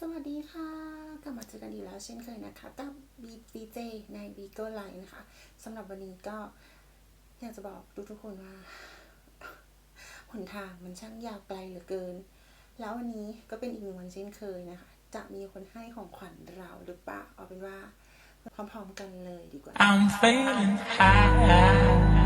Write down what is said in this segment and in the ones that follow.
สวัสดีค่ะ กลับมาเจอกันอีกแล้วเช่นเคยนะคะกับบีดีเจในบีโก้ไลน์นะคะสำหรับวันนี้ก็อยากจะบอกทุกๆคนว่าหนทางมันช่างยาวไกลเหลือเกิน แล้ววันนี้ก็เป็นอีกหนึ่งวันเช่นเคยนะคะ จะมีคนให้ของขวัญเราหรือเปล่าเอาเป็นว่า พร้อมๆกันเลยดีกว่า I'm feeling high.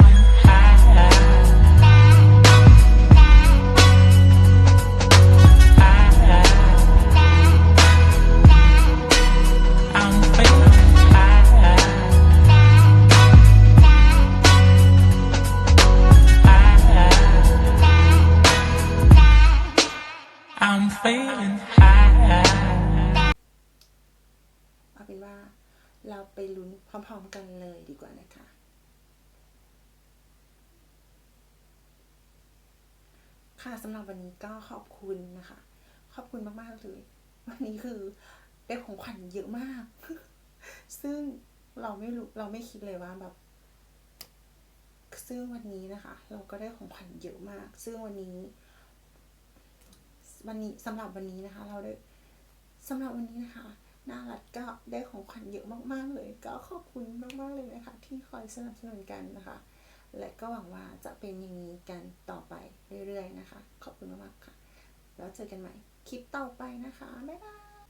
feeling high. เอาเป็นว่าเราไปลุ้นพร้อมๆกันเลยดีกว่านะคะ ค่ะสำหรับวันนี้ก็ขอบคุณนะคะ ขอบคุณมากๆเลย วันนี้คือได้ของขวัญเยอะมาก ซึ่งเราไม่รู้เราไม่คิดเลยว่าแบบซึ่งวันนี้นะคะ เราก็ได้ของขวัญเยอะมาก ซึ่งวันนี้ วันนี้สำหรับวันนี้นะคะ เราได้สำหรับวันนี้นะคะน่ารัดก็ได้ของขวัญเยอะมากๆเลย ก็ขอบคุณมากๆเลยนะคะ ที่คอยสนับสนุนกันนะคะ และก็หวังว่าจะเป็นอย่างนี้กันต่อไปเรื่อยๆนะคะ ขอบคุณมากๆค่ะ แล้วเจอกันใหม่คลิปต่อไปนะคะบ๊ายบาย